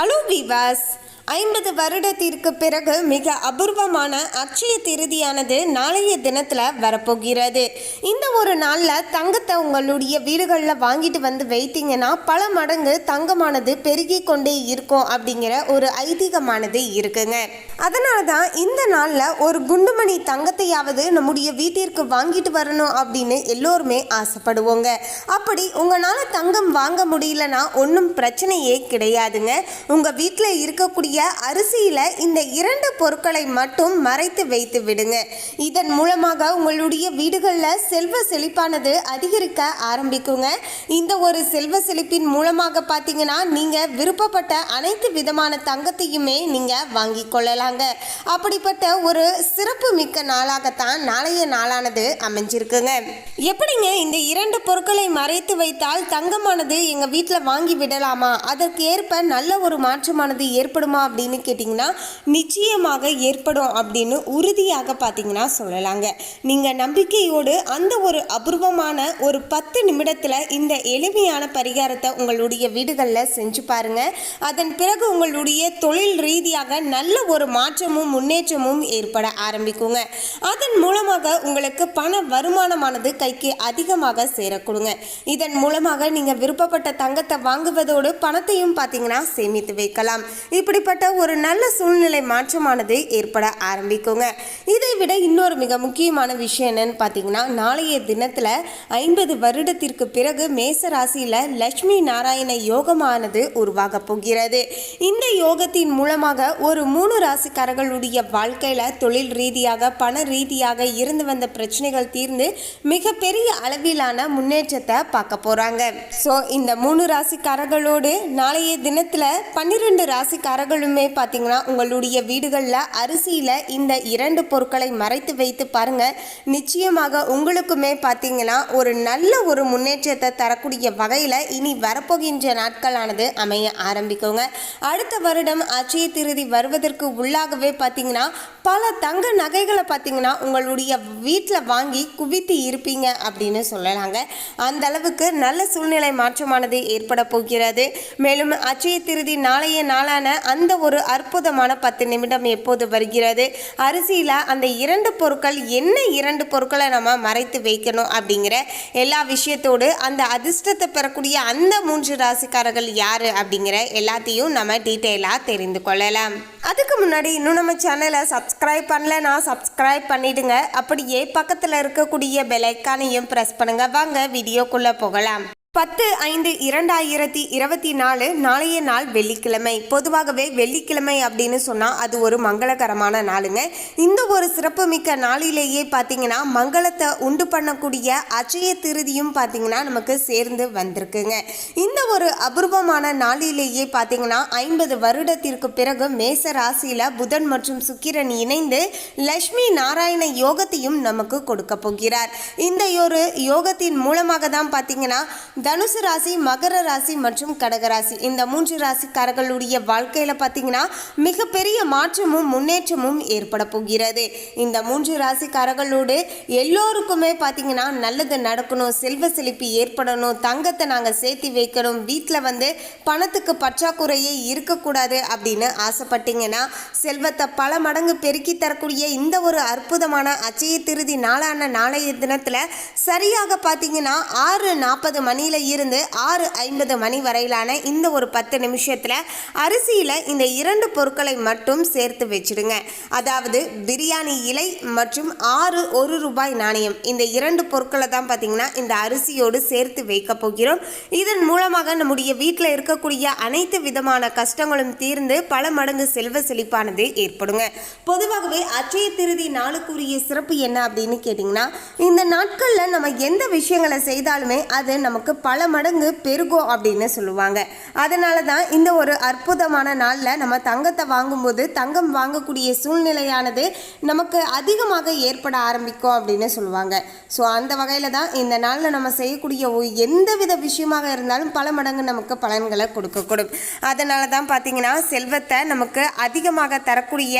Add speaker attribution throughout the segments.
Speaker 1: Hello Vivas. ஐம்பது வருடத்திற்கு பிறகு மிக அபூர்வமான அச்சய திருதியானது நாளைய தினத்தில் வரப்போகிறது. இந்த ஒரு நாளில் தங்கத்தை உங்களுடைய வீடுகளில் வாங்கிட்டு வந்து வைத்தீங்கன்னா பல மடங்கு தங்கமானது பெருகி கொண்டே இருக்கும் அப்படிங்கிற ஒரு ஐதீகமானது இருக்குங்க. அதனால தான் இந்த நாளில் ஒரு குண்டுமணி தங்கத்தையாவது நம்முடைய வீட்டிற்கு வாங்கிட்டு வரணும் அப்படின்னு எல்லோருமே ஆசைப்படுவோங்க. அப்படி உங்களால் தங்கம் வாங்க முடியலன்னா ஒன்றும் பிரச்சனையே கிடையாதுங்க. உங்கள் வீட்டில் இருக்கக்கூடிய அரிசியில் இந்த இரண்டு பொருட்களை மட்டும் மறைத்து வைத்து விடுங்க. இதன் மூலமாக உங்களுடைய வீடுகளில் செல்வ செழிப்பானது அதிகரிக்க ஆரம்பிக்குங்க. இந்த ஒரு செல்வ செழிப்பின் மூலமாக பார்த்தீங்கன்னா நீங்கள் விருப்பப்பட்ட அனைத்து விதமான தங்கத்தையுமே நீங்கள் வாங்கி கொள்ளலாங்க. அப்படிப்பட்ட ஒரு சிறப்பு மிக்க நாளாகத்தான் நாளைய நாளானது அமைஞ்சிருக்குங்க. எப்படிங்க இந்த இரண்டு பொருட்களை மறைத்து வைத்தால் தங்கமானது எங்கள் வீட்டில் வாங்கி விடலாமா? அதற்கு ஏற்ப நல்ல ஒரு மாற்றமானது ஏற்படுமா அப்படின்னு கேட்டிங்கன்னா நிச்சயமாக ஏற்படும் அப்படின்னு உறுதியாக பார்த்தீங்கன்னா சொல்லலாங்க. நீங்கள் நம்பிக்கையோடு அந்த ஒரு அபூர்வமான ஒரு பத்து நிமிடத்தில் இந்த எளிமையான பரிகாரத்தை உங்களுடைய வீடுகளில் செஞ்சு பாருங்க. அதன் பிறகு உங்களுடைய தொழில் ரீதியாக நல்ல ஒரு மாற்றமும் முன்னேற்றமும் ஏற்பட ஆரம்பிக்குங்க. அதன் மூலமாக உங்களுக்கு பண வருமானமானது கைக்கு அதிகமாக சேரக்கூடுங்க இதன் மூலமாக நீங்கள் விருப்பப்பட்ட தங்கத்தை வாங்குவதோடு பணத்தையும் பார்த்தீங்கன்னா சேமித்து வைக்கலாம். இப்படிப்பட்ட ஒரு நல்ல சூழ்நிலை மாற்றமானது ஏற்பட ஆரம்பிக்குங்க. இதை விட இன்னொரு மிக முக்கியமான விஷயம் என்னன்னு பார்த்தீங்கன்னா நாளைய தினத்தில் ஐம்பது வருடத்திற்கு பிறகு மேச ராசியில் லட்சுமி நாராயண யோகமானது உருவாக போகிறது. இந்த யோகத்தின் மூலமாக ஒரு மூணு ராசிக்காரர்களுடைய வாழ்க்கையில் தொழில் ரீதியாக பண ரீதியாக இருந்து வந்த பிரச்சனைகள் தீர்ந்து மிகப்பெரிய அளவிலான முன்னேற்றத்தை பார்க்க போகிறாங்க ஸோ இந்த மூணு ராசிக்காரர்களோடு நாளைய தினத்தில் பன்னிரெண்டு ராசிக்காரர்களும் பார்த்தீங்கன்னா உங்களுடைய வீடுகளில் அரிசியில் இந்த இரண்டு பொருட்களை மறைத்து வைத்து பாருங்கள் நிச்சயமாக உங்களுக்குமே பார்த்தீங்கன்னா ஒரு நல்ல ஒரு முன்னேற்றத்தை தரக்கூடிய வகையில் இனி வரப்போகின்ற நாட்களானது அமைய ஆரம்பிக்குங்க. அடுத்த வருடம் அச்சய திருதி வருவதற்கு உள்ளாகவே பார்த்தீங்கன்னா பல தங்க நகைகளை பார்த்தீங்கன்னா உங்களுடைய வீட்டில் வாங்கி குவித்து இருப்பீங்க அப்படின்னு சொல்லலாங்க. அந்த அளவுக்கு நல்ல சூழ்நிலை மாற்றமானது ஏற்பட போகிறது. மேலும் அச்சய திருதி நாளைய நாளான அந்த ஒரு அற்புதமான பத்து நிமிடம் எப்போது வருகிறது? அரிசியில் அந்த இரண்டு பொருட்கள் என்ன இரண்டு பொருட்களை நம்ம மறைத்து வைக்கணும் அப்படிங்கிற எல்லா விஷயத்தோடு அந்த அதிர்ஷ்டத்தை பெறக்கூடிய அந்த மூன்று ராசிக்காரர்கள் யார் அப்படிங்கிற எல்லாத்தையும் நம்ம டீட்டெயிலாக தெரிந்து கொள்ளலாம். அதுக்கு முன்னாடி இன்னும் நம்ம சேனலை சப்ஸ்கிரைப் பண்ணலனா சப்ஸ்கிரைப் பண்ணிடுங்க. அப்படியே பக்கத்தில் இருக்கக்கூடிய பெல் ஐக்கானையும் ப்ரெஸ் பண்ணுங்க. வாங்க வீடியோக்குள்ளே போகலாம். பத்து ஐந்து இரண்டாயிரத்தி இருபத்தி நாலு நாளைய நாள் வெள்ளிக்கிழமை. பொதுவாகவே வெள்ளிக்கிழமை அப்படின்னு சொன்னால் அது ஒரு மங்களகரமான நாளுங்க. இந்த ஒரு சிறப்புமிக்க நாளிலேயே பார்த்தீங்கன்னா மங்களத்தை உண்டு பண்ணக்கூடிய அச்சய திருதியும் பார்த்தீங்கன்னா நமக்கு சேர்ந்து வந்திருக்குங்க. இந்த ஒரு அபூர்வமான நாளிலேயே பார்த்தீங்கன்னா ஐம்பது வருடத்திற்கு பிறகு மேச ராசியில் புதன் மற்றும் சுக்கிரன் இணைந்து லக்ஷ்மி நாராயண யோகத்தையும் நமக்கு கொடுக்க போகிறார். இந்த ஒரு யோகத்தின் மூலமாக தான் பார்த்தீங்கன்னா தனுசு ராசி மகர ராசி மற்றும் கடகராசி இந்த மூன்று ராசிக்காரர்களுடைய வாழ்க்கையில் பார்த்தீங்கன்னா மிகப்பெரிய மாற்றமும் முன்னேற்றமும் ஏற்பட போகிறது. இந்த மூன்று ராசிக்காரர்களோடு எல்லோருக்குமே பார்த்தீங்கன்னா நல்லது நடக்கணும் செல்வ செழிப்பு ஏற்படணும் தங்கத்தை நாங்கள் சேர்த்து வைக்கணும் வீட்டில் வந்து பணத்துக்கு பற்றாக்குறையே இருக்கக்கூடாது அப்படின்னு ஆசைப்பட்டீங்கன்னா செல்வத்தை பல மடங்கு பெருக்கி தரக்கூடிய இந்த ஒரு அற்புதமான அச்சய திருதி நாளான நாளைய தினத்தில் சரியாக பார்த்தீங்கன்னா ஆறு நாற்பது மணி மணியில் இருந்து ஆறு ஐம்பது மணி வரையிலான இந்த ஒரு பத்து நிமிஷத்தில் அரிசியில் இந்த இரண்டு பொருட்களை மட்டும் சேர்த்து வச்சிடுங்க. அதாவது பிரியாணி இலை மற்றும் ஆறு ஒரு ரூபாய் நாணயம். இந்த இரண்டு பொருட்களை தான் பார்த்தீங்கன்னா இந்த அரிசியோடு சேர்த்து வைக்க போகிறோம். இதன் மூலமாக நம்முடைய வீட்டில் இருக்கக்கூடிய அனைத்து விதமான கஷ்டங்களும் தீர்ந்து பல மடங்கு செல்வ செழிப்பானது ஏற்படுங்க. பொதுவாகவே அச்சய திருதி நாளுக்குரிய சிறப்பு என்ன அப்படின்னு கேட்டிங்கன்னா இந்த நாட்களில் நம்ம எந்த விஷயங்களை செய்தாலுமே அது நமக்கு பல மடங்கு பெருகும் அப்படின்னு சொல்லுவாங்க. அதனால தான் இந்த ஒரு அற்புதமான நாளில் நம்ம தங்கத்தை வாங்கும்போது தங்கம் வாங்கக்கூடிய சூழ்நிலையானது நமக்கு அதிகமாக ஏற்பட ஆரம்பிக்கும் அப்படின்னு சொல்லுவாங்க. ஸோ அந்த வகையில் தான் இந்த நாளில் நம்ம செய்யக்கூடிய எந்த வித விஷயமாக இருந்தாலும் பல மடங்கு நமக்கு பலன்களை கொடுக்கக்கூடும். அதனால தான் பார்த்தீங்கன்னா செல்வத்தை நமக்கு அதிகமாக தரக்கூடிய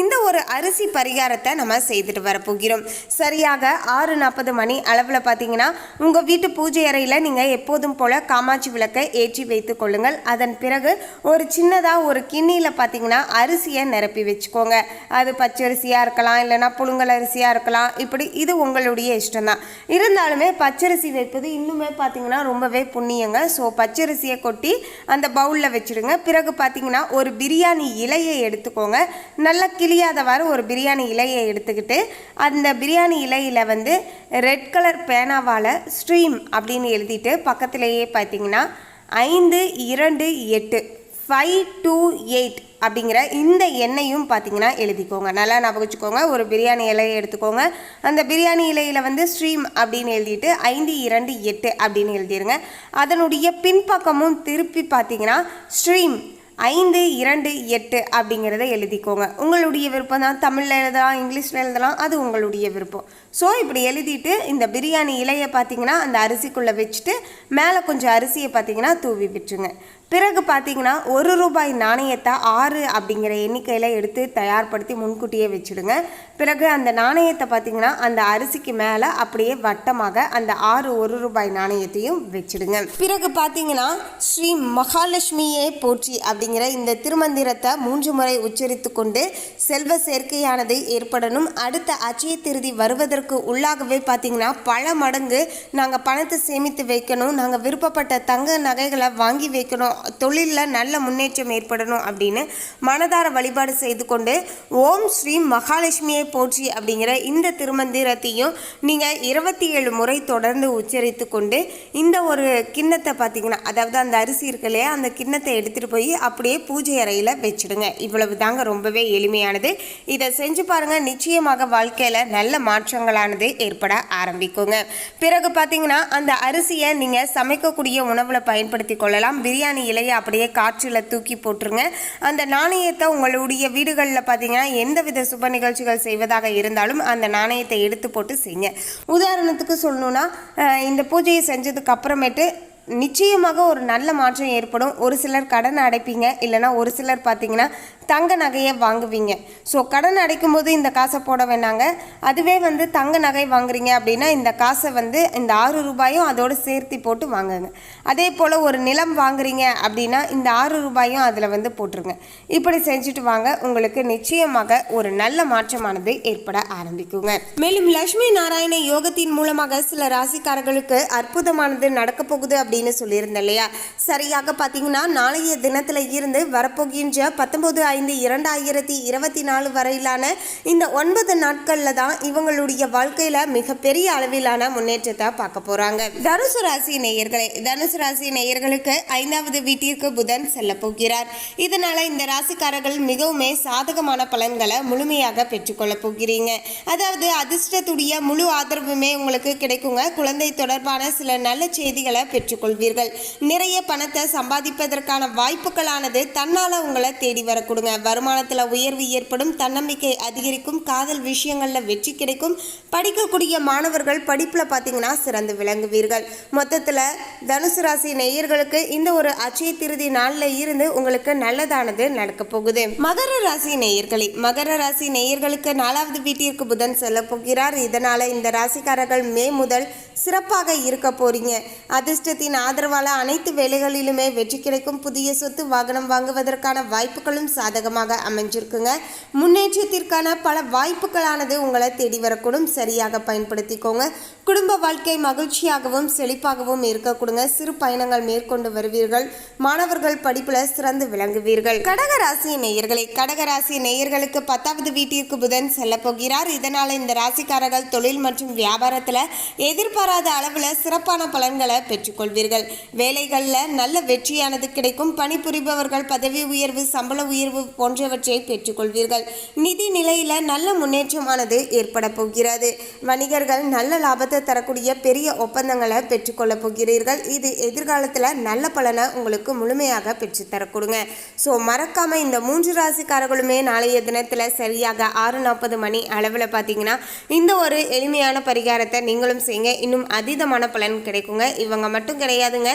Speaker 1: இந்த ஒரு அரிசி பரிகாரத்தை நம்ம செய்துட்டு வரப்போகிறோம். சரியாக ஆறு நாற்பது மணி அளவில் பார்த்தீங்கன்னா உங்கள் வீட்டு பூஜை அறையில் நீங்கள் எப்போதும் போல் காமாட்சி விளக்கை ஏற்றி வைத்து கொள்ளுங்கள். அதன் பிறகு ஒரு சின்னதாக ஒரு கிண்ணியில் பார்த்தீங்கன்னா அரிசியை நிரப்பி வச்சுக்கோங்க. அது பச்சரிசியாக இருக்கலாம் இல்லைனா புழுங்கல் அரிசியாக இருக்கலாம். இப்படி இது உங்களுடைய இஷ்டம் தான் இருந்தாலுமே பச்சரிசி வைப்பது இன்னுமே பார்த்தீங்கன்னா ரொம்பவே புண்ணியங்க. ஸோ பச்சரிசியை கொட்டி அந்த பவுலில் வச்சுடுங்க. பிறகு பார்த்தீங்கன்னா ஒரு பிரியாணி இலையை எடுத்துக்கோங்க. நல்லா கிளியாதவாறு ஒரு பிரியாணி இலையை எடுத்துக்கிட்டு அந்த பிரியாணி இலையில் வந்து ரெட் கலர் பேனாவால் ஸ்ட்ரீம் அப்படின்னு எழுதிட்டு பக்கத்திலேயே பார்த்தீங்கன்னா ஐந்து இரண்டு எட்டு ஃபைவ் டூ எயிட் அப்படிங்கிற இந்த எண்ணையும் பார்த்தீங்கன்னா எழுதிக்கோங்க. நல்லா ஞாபகம் வச்சுக்கோங்க. ஒரு பிரியாணி இலையை எடுத்துக்கோங்க. அந்த பிரியாணி இலையில் வந்து ஸ்ட்ரீம் அப்படின்னு எழுதிட்டு ஐந்து இரண்டு எட்டு அப்படின்னு எழுதிடுங்க அதனுடைய பின்பக்கமும் திருப்பி பார்த்தீங்கன்னா ஸ்ட்ரீம் ஐந்து இரண்டு எட்டு அப்படிங்கிறத எழுதிக்கோங்க. உங்களுடைய விருப்பம் தான் தமிழில் எழுதலாம் இங்கிலீஷில் எழுதலாம் அது உங்களுடைய விருப்பம். ஸோ இப்படி எழுதிட்டு இந்த பிரியாணி இலையை பார்த்தீங்கன்னா அந்த அரிசிக்குள்ளே வச்சுட்டு மேலே கொஞ்சம் அரிசியை பார்த்தீங்கன்னா தூவி விட்டுருங்க. பிறகு பார்த்தீங்கன்னா ஒரு ரூபாய் நாணயத்தை ஆறு அப்படிங்கிற எண்ணிக்கையில் எடுத்து தயார்படுத்தி முன்கூட்டியே வச்சுடுங்க. பிறகு அந்த நாணயத்தை பார்த்தீங்கன்னா அந்த அரிசிக்கு மேலே அப்படியே வட்டமாக அந்த ஆறு ஒரு ரூபாய் நாணயத்தையும் வச்சுடுங்க. பிறகு பார்த்தீங்கன்னா ஸ்ரீ மகாலட்சுமியே போற்றி அப்படிங்கிற இந்த திருமந்திரத்தை மூன்று முறை உச்சரித்து கொண்டு செல்வ சேர்க்கையானது ஏற்படணும். அடுத்த அச்சய திருதி வருவதற்கு உள்ளாகவே பார்த்தீங்கன்னா பல மடங்கு நாங்கள் பணத்தை சேமித்து வைக்கணும். நாங்கள் விருப்பப்பட்ட தங்க நகைகளை வாங்கி வைக்கணும். தொழிலில் நல்ல முன்னேற்றம் ஏற்படணும் அப்படின்னு மனதார வழிபாடு செய்து கொண்டு ஓம் ஸ்ரீ மகாலட்சுமியை போற்றி அப்படிங்கிற இந்த திருமந்திரத்தையும் நீங்கள் இருபத்தி ஏழு முறை தொடர்ந்து உச்சரித்து கொண்டு இந்த ஒரு கிண்ணத்தை பார்த்தீங்கன்னா அதாவது அந்த அரிசி இருக்கு இல்லையா அந்த கிண்ணத்தை எடுத்துகிட்டு போய் அப்படியே பூஜை அறையில் வச்சிடுங்க. இவ்வளவு தாங்க ரொம்பவே எளிமையானது. இதை செஞ்சு பாருங்கள் நிச்சயமாக வாழ்க்கையில் நல்ல மாற்றங்கள் மாற்றங்களானது ஏற்பட ஆரம்பிக்குங்க. பிறகு பார்த்தீங்கன்னா அந்த அரிசியை நீங்கள் சமைக்கக்கூடிய உணவில் பயன்படுத்தி கொள்ளலாம். பிரியாணி இலையை அப்படியே காற்றில் தூக்கி போட்டுருங்க. அந்த நாணயத்தை உங்களுடைய வீடுகளில் பார்த்தீங்கன்னா எந்தவித சுப நிகழ்ச்சிகள் செய்வதாக இருந்தாலும் அந்த நாணயத்தை எடுத்து போட்டு செய்யுங்க. உதாரணத்துக்கு சொல்லணும்னா இந்த பூஜையை செஞ்சதுக்கு அப்புறமேட்டு நிச்சயமாக ஒரு நல்ல மாற்றம் ஏற்படும். ஒரு சிலர் கடன் அடைப்பீங்க. இல்லைனா ஒரு சிலர் பார்த்தீங்கன்னா தங்க நகையை வாங்குவீங்க. ஸோ கடன் அடைக்கும் போது இந்த காசை போட வேணாங்க. அதுவே வந்து தங்க நகை வாங்குறீங்க அப்படின்னா இந்த காசை வந்து இந்த ஆறு ரூபாயும் அதோடு சேர்த்து போட்டு வாங்குங்க. அதே போல் ஒரு நிலம் வாங்குறீங்க அப்படின்னா இந்த ஆறு ரூபாயும் அதில் வந்து போட்டுருங்க. இப்படி செஞ்சுட்டு வாங்க. உங்களுக்கு நிச்சயமாக ஒரு நல்ல மாற்றமானது ஏற்பட ஆரம்பிக்குங்க. மேலும் லட்சுமி நாராயண யோகத்தின் மூலமாக சில ராசிக்காரர்களுக்கு அற்புதமானது நடக்க போகுது அப்படின்னு சொல்லியிருந்தேன் இல்லையா? சரியாக பார்த்தீங்கன்னா நாளைய தினத்தில் இருந்து வரப்போகின்ற பத்தொம்போது ஐந்து இரண்டாயிரத்தி இருபத்தி நாலு வரையிலான இந்த ஒன்பது நாட்களில் தான் இவங்களுடைய வாழ்க்கையில் மிகப்பெரிய அளவிலான முன்னேற்றத்தை பார்க்க போகிறாங்க தனுசு ராசி நேயர்களே தனுசு ராசி நேயர்களுக்கு ஐந்தாவது வீட்டிற்கு புதன் செல்ல போகிறார். இதனால் இந்த ராசிக்காரர்கள் மிகவுமே சாதகமான பலன்களை முழுமையாக பெற்றுக்கொள்ள போகிறீங்க. அதாவது அதிர்ஷ்டத்துடைய முழு ஆதரவுமே உங்களுக்கு கிடைக்குங்க. குழந்தை தொடர்பான சில நல்ல செய்திகளை கொள்வீர்கள். நிறைய பணத்தை சம்பாதிப்பதற்கான வாய்ப்புகளானது தன்னால உங்களை தேடி வரக்கூடுங்க. வருமானத்தில் உயர்வு ஏற்படும் தன்னம்பிக்கை அதிகரிக்கும் காதல் விஷயங்களில் வெற்றி கிடைக்கும். படிக்கக்கூடிய மாணவர்கள் படிப்பில் பார்த்தீங்கன்னா சிறந்து விளங்குவீர்கள். மொத்தத்தில் தனுசு ராசி நேயர்களுக்கு இந்த ஒரு அச்சய திருதி நாளில் இருந்து உங்களுக்கு நல்லதானது நடக்க போகுது. மகர ராசி நேயர்களே மகர ராசி நேயர்களுக்கு நாலாவது வீட்டிற்கு புதன் செல்ல போகிறார். இதனால இந்த ராசிக்காரர்கள் மே முதல் சிறப்பாக இருக்க போறீங்க. அதிர்ஷ்டத்தின் ஆதரவால அனைத்து வேலைகளிலுமே வெற்றி கிடைக்கும். புதிய சொத்து வாகனம் வாங்குவதற்கான வாய்ப்புகளும் சாதகமாக அமைஞ்சிருக்குங்க. முன்னேற்றத்திற்கான பல வாய்ப்புகளானது உங்களை தேடி வரக்கூடும். சரியாக பயன்படுத்திக்கோங்க. குடும்ப வாழ்க்கை மகிழ்ச்சியாகவும் செழிப்பாகவும் இருக்க கொடுங்க. சிறு பயணங்கள் மேற்கொண்டு வருவீர்கள். மாணவர்கள் படிப்புல சிறந்து விளங்குவீர்கள். கடகராசி நேயர்களை கடகராசி நேயர்களுக்கு பத்தாவது வீட்டிற்கு புதன் செல்ல போகிறார். இதனால இந்த ராசிக்காரர்கள் தொழில் மற்றும் வியாபாரத்துல எதிர்பாராத அளவுல சிறப்பான பலன்களை பெற்றுக்கொள்வீர்கள். வேலைகளில் நல்ல வெற்றியானது கிடைக்கும். பணிபுரிபவர்கள் பதவி உயர்வு சம்பள உயர்வு போன்றவற்றை பெற்றுக்கொள்வீர்கள். நிதி நிலையில நல்ல முன்னேற்றமானது ஏற்பட போகிறது. வணிகர்கள் நல்ல லாபத்தை தரக்கூடிய பெரிய ஒப்பந்தங்களை பெற்றுக்கொள்ளப் போகிறீர்கள். இது எதிர்காலத்தில் நல்ல பலனை உங்களுக்கு முழுமையாக பெற்று தரக்கூடுங்க. ஸோ மறக்காம இந்த மூன்று ராசிக்காரர்களுமே நாளைய தினத்தில் சரியாக ஆறு நாற்பது மணி அளவில் பார்த்தீங்கன்னா இந்த ஒரு எளிமையான பரிகாரத்தை நீங்களும் செய்யுங்க இன்னும் அதீதமான பலன் கிடைக்குங்க. இவங்க மட்டும் கிடை கிடையாதுங்க.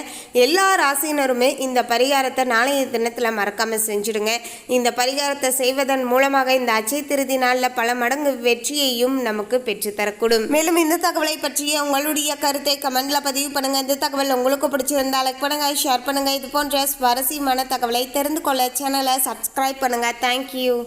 Speaker 1: எல்லா ராசினருமே இந்த பரிகாரத்தை நாளைய தினத்தில் மறக்காமல் செஞ்சுடுங்க. இந்த பரிகாரத்தை செய்வதன் மூலமாக இந்த அச்சை திருதி நாளில் பல மடங்கு வெற்றியையும் நமக்கு பெற்றுத்தரக்கூடும் மேலும் இந்த தகவலை பற்றிய உங்களுடைய கருத்தை கமெண்ட்ல பதிவு பண்ணுங்க. இந்த தகவல் உங்களுக்கு பிடிச்சிருந்தா லைக் பண்ணுங்க ஷேர் பண்ணுங்க. இது போன்ற சுவாரஸ்யமான தகவலை தெரிந்து கொள்ள சேனலை சப்ஸ்கிரைப் பண்ணுங்க. தேங்க்யூ